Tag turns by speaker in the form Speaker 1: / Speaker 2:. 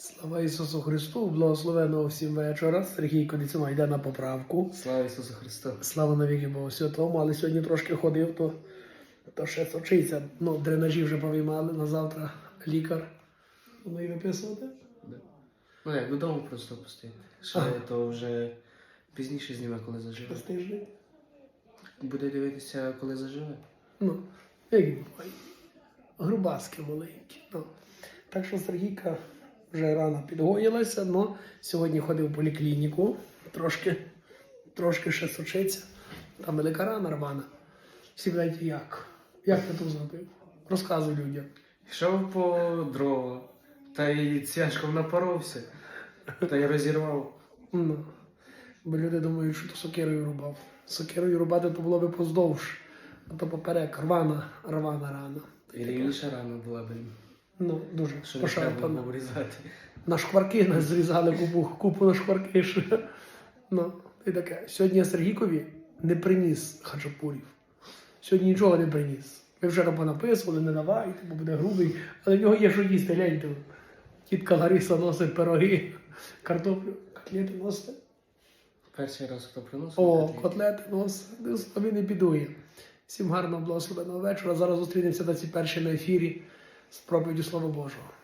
Speaker 1: Слава Ісусу Христу, благословеного всім вечора. Сергій Коніцина йде на поправку.
Speaker 2: Слава Ісусу Христу!
Speaker 1: Слава навіки Богу Святому, але сьогодні трошки ходив, то, то ще сочиться. Ну, дренажі вже повіймали, на завтра лікар. Ну і виписувати.
Speaker 2: Да. Ну як додому просто пустити. Ще
Speaker 1: Ага.
Speaker 2: то вже пізніше зніме, коли заживе.
Speaker 1: Тиждень.
Speaker 2: Буде дивитися, коли заживе.
Speaker 1: Ну, як буває. Грубаски маленькі. Ну. Так що Сергійка вже рано підгоїлася, але сьогодні ходив в поліклініку, трошки, трошки ще сочиться. Там велика рана рвана. Всі питають, як? Як ти тут зробив? Розказуй людям.
Speaker 2: Йшов по дрова, та й цяжком напоровся, та й розірвав.
Speaker 1: Ну. Бо люди думають, що то сокирою рубав. Сокирою рубати то було би поздовж, а то поперек рвана, рвана рана.
Speaker 2: І рівніша рана була б,
Speaker 1: Ну, дуже
Speaker 2: що не треба обрізати.
Speaker 1: На шкварки нас зрізали купу, купу на шкварки. ще. Ну, і таке. Сьогодні я Сергійкові не приніс хачапурів. Сьогодні нічого не приніс. Ви вчора понаписували, не давайте, бо буде грубий. Але в нього є що їсти, гляньте. Тітка Лариса носить пироги, картоплю, котлети носить.
Speaker 2: Перший раз хто приносив.
Speaker 1: О,
Speaker 2: котлети.
Speaker 1: котлети носить, він не підує. Всім гарного благословеного вечора. Зараз зустрінемося на цій першій на ефірі з проповіддю Слова Божого.